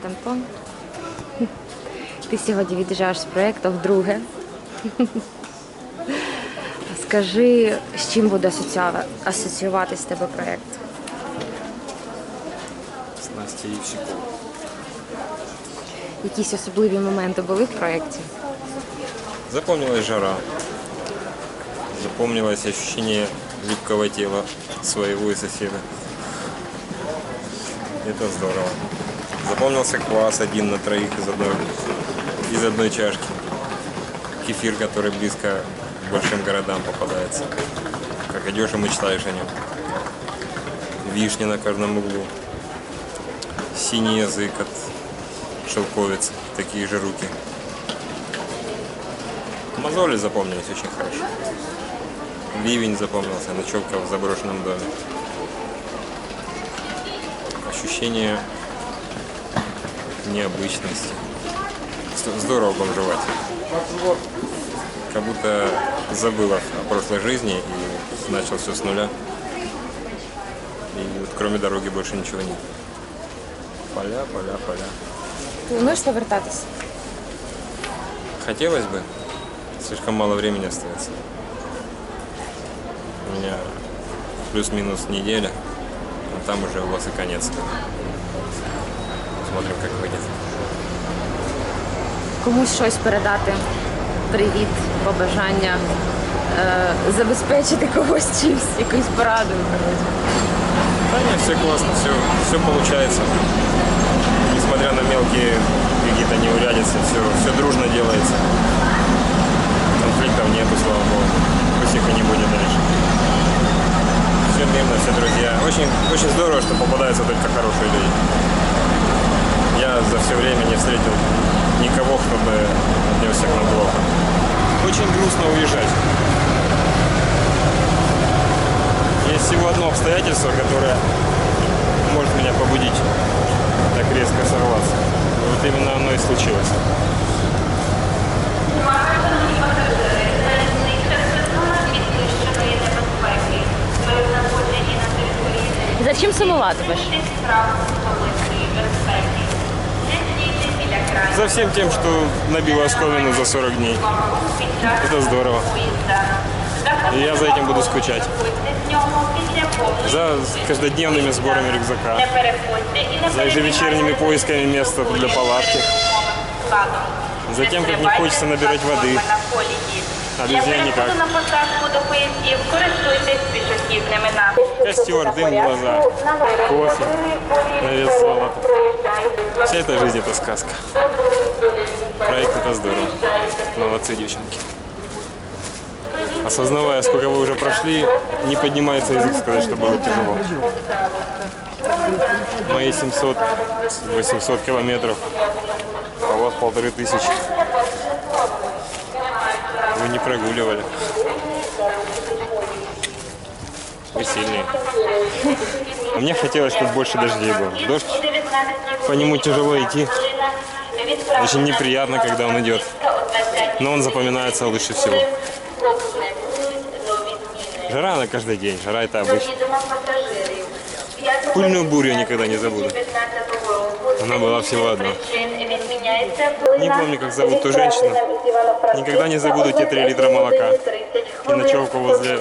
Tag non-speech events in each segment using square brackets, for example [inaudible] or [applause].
Привіт, Антон. Ти сьогодні від'їжджаєш з проєкту вдруге. Скажи, з чим буде асоціюва- асоціюватись тебе проєкт? с Настей Евсюковой. Якісь особливі моменти були в проєкті? Запомнилась жара. Запомнилось ощущение липкого тела своего и соседа. Это здорово. Запомнился квас один на троих из одной, из одной чашки. Кефир, который близко к большим городам попадается. Как идешь и мечтаешь о нем. Вишни на каждом углу. Синий язык от шелковицы. Такие же руки. Мозоли запомнились очень хорошо. Ливень запомнился, ночевка в заброшенном доме. Ощущение необычности. С- Здорово бомжевать. Как будто забыла о прошлой жизни и начал все с нуля. И вот кроме дороги больше ничего нет. Поля, поля, поля. Плануєш повертатись? Хотелось бы. Слишком мало времени остается. У меня плюс-минус неделя, а там уже у вас и конец. Смотрим, как выйдет. Комусь щось передати, привіт, побажання, забезпечити когось чимось, якоюсь порадою. коротше. Да нет, все классно, все, все получается. Несмотря на мелкие какие-то неурядицы, все, все дружно делается. Конфликтов нету, слава богу. Пусть их и не будет дальше. Все мирно, все друзья. Очень, очень здорово, что попадаются только хорошие люди. За все время не встретил никого, кто бы отнесся к нам плохо. Очень грустно уезжать. Есть всего одно обстоятельство, которое может меня побудить так резко сорваться. Вот именно оно и случилось. За чим За всем тем, что набило оскомину за 40 дней. Это здорово. Я за этим буду скучать. За каждодневными сборами рюкзака. За ежевечерними поисками места для палатки. За тем, как не хочется набирать воды. А без нее никак. на посадку до поїздів, користуйтесь пішохідними напрямками. Костер, дым в глаза, кофе, навес золота. Вся эта жизнь это сказка. Проект это здорово. Молодцы, девчонки. Осознавая, сколько вы уже прошли, не поднимается язык сказать, что было тяжело. Мои 700-800 километров, а у вас полторы тысячи. Вы не прогуливали. Вы сильные. А мне хотелось, чтобы больше дождей было. Дождь, по нему тяжело идти. Очень неприятно, когда он идет. Но он запоминается лучше всего. Жара на каждый день. Жара это обычно. Пыльную бурю никогда не забуду. Она была всего одна. Не помню, как зовут ту женщину. Никогда не забуду те три литра молока. И ночевку возле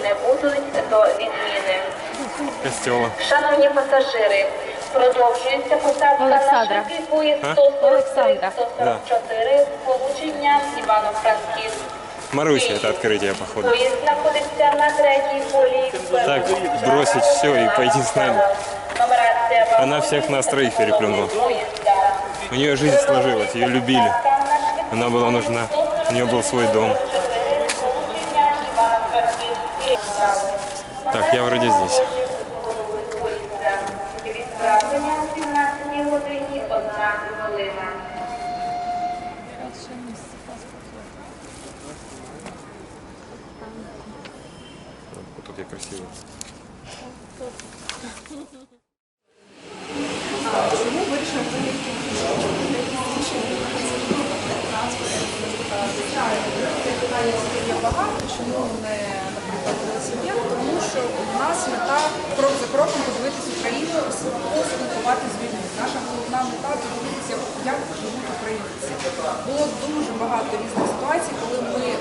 костела. Шановні пасажири, продовжується посадка Олександра. на швидкий поїзд А? 140 Олександра. 144 сполучення Івано-Франківськ. Маруся, это открытие, походу. Поїзд знаходиться на третій полі. Так, бросить все и пойти с нами. Нумерація Она всех нас троих переплюнула. поїзда. У нее жизнь сложилась, ее любили. Она была нужна. У нее был свой дом. Так, я вроде здесь. Відправлення о 17 годині 1 хвилина. Вот тут я красиво. є багато, чому не наприклад тому що у нас мета крок за кроком подивитися Україну, спілкувати з людьми. Наша головна мета це як живуть українці. Було дуже багато різних ситуацій, коли ми е,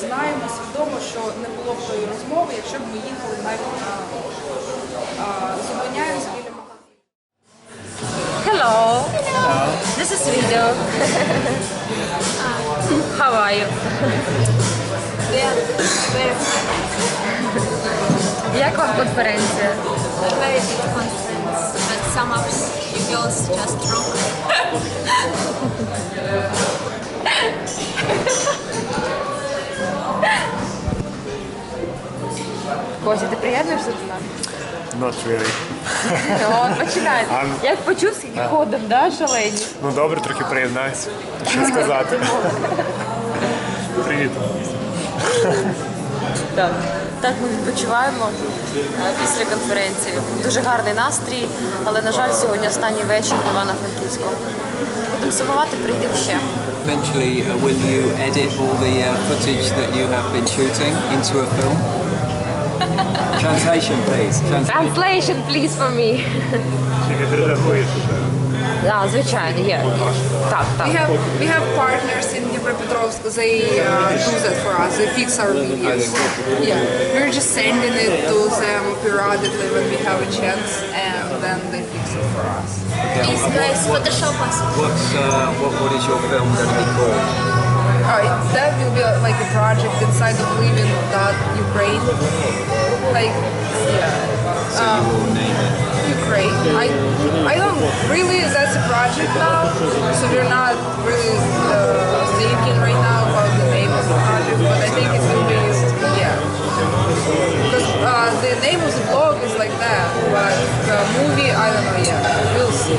знаємо свідомо, що не було б тої розмови, якщо б ми їхали навіть на е, зупиняємось This is video. How are you? Yeah, very Як вам конференція? very big conference, but some of you girls just drunk. Костя, ти приєднуєшся до нас? Not really. От, починай. А- Як почув, скільки ходом, да, шалені? Ну добре, трохи приєднаюся. Що сказати? Привіт. Так. Так ми відпочиваємо е, після конференції. Дуже гарний настрій, але, на жаль, сьогодні останній вечір в Івано-Франківську. Будемо сумувати, прийдемо ще. Eventually, uh, will you edit all the uh, footage that you have been shooting into a film? Translation, please. Trans- Translation, please, for me. Чи відредагуєш? Так, [laughs] звичайно, є. Так, так. We have we have partners in Dnipropetrovsk. They uh, do that for us. They fix our videos. Yeah, we're just sending it to them periodically when we have a chance, and then they fix it for us. Please, guys, Photoshop us. What's, uh, what, what is your film going to be called? Oh, it- that will be like a project inside of Living Dot Ukraine. Like, yeah, So you will name it. Ukraine. I I don't really. That's a project now, so we're not really uh, thinking right now about the name of the project. But I think it will be yeah. Because uh, the name of the blog is like that, but the movie I don't know yet. We'll see.